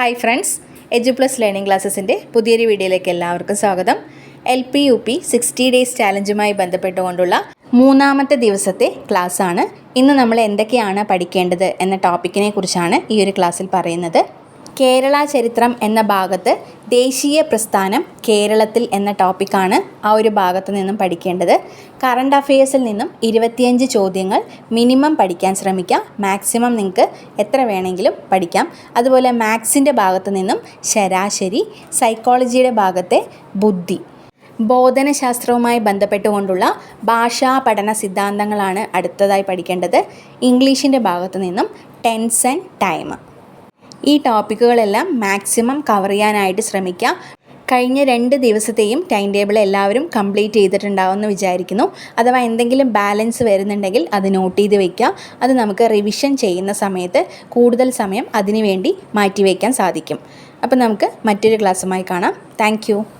Hi friends edu plus learning ക്ലാസ്സസിന്റെ പുതിയൊരു വീഡിയോയിലേക്ക് എല്ലാവർക്കും സ്വാഗതം. L P U P sixty days ചാലഞ്ചുമായി ബന്ധപ്പെട്ടുകൊണ്ടുള്ള മൂന്നാമത്തെ ദിവസത്തെ ക്ലാസ് ആണ് ഇന്ന് നമ്മൾ എന്തൊക്കെയാണ് പഠിക്കേണ്ടത് എന്ന ടോപ്പിക്കിനെ കുറിച്ചാണ് ഈ ഒരു ക്ലാസ്സിൽ പറയുന്നത്. കേരള ചരിത്രം എന്ന ഭാഗത്ത് ദേശീയ പ്രസ്ഥാനം കേരളത്തിൽ എന്ന ടോപ്പിക്കാണ് ആ ഒരു ഭാഗത്തു നിന്നും പഠിക്കേണ്ടത്. കറണ്ട് അഫയേഴ്സിൽ നിന്നും ഇരുപത്തിയഞ്ച് ചോദ്യങ്ങൾ മിനിമം പഠിക്കാൻ ശ്രമിക്കാം. മാക്സിമം നിങ്ങൾക്ക് എത്ര വേണമെങ്കിലും പഠിക്കാം. അതുപോലെ മാത്സിന്റെ ഭാഗത്തു നിന്നും ശരാശരി സൈക്കോളജിയുടെ ഭാഗത്തെ ബുദ്ധി. ബോധനശാസ്ത്രവുമായി ബന്ധപ്പെട്ടുകൊണ്ടുള്ള ഭാഷാ പഠന സിദ്ധാന്തങ്ങളാണ് അടുത്തതായി പഠിക്കേണ്ടത്. ഇംഗ്ലീഷിന്റെ ഭാഗത്തു നിന്നും ടെൻസ് ആൻഡ് ടൈം ഈ ടോപ്പിക്കുകളെല്ലാം മാക്സിമം കവർ ചെയ്യാനായിട്ട് ശ്രമിക്കുക കഴിഞ്ഞ രണ്ട് ദിവസത്തെയും ടൈം ടേബിൾ എല്ലാവരും കംപ്ലീറ്റ് ചെയ്തിട്ടുണ്ടാവുമെന്ന് വിചാരിക്കുന്നു. അഥവാ എന്തെങ്കിലും ബാലൻസ് വരുന്നുണ്ടെങ്കിൽ അത് നോട്ട് ചെയ്ത് വയ്ക്കുക അത് നമുക്ക് റിവിഷൻ ചെയ്യുന്ന സമയത്ത് കൂടുതൽ സമയം അതിനുവേണ്ടി മാറ്റിവെക്കാൻ സാധിക്കും. അപ്പോൾ നമുക്ക് മറ്റൊരു ക്ലാസ്സുമായി കാണാം. താങ്ക്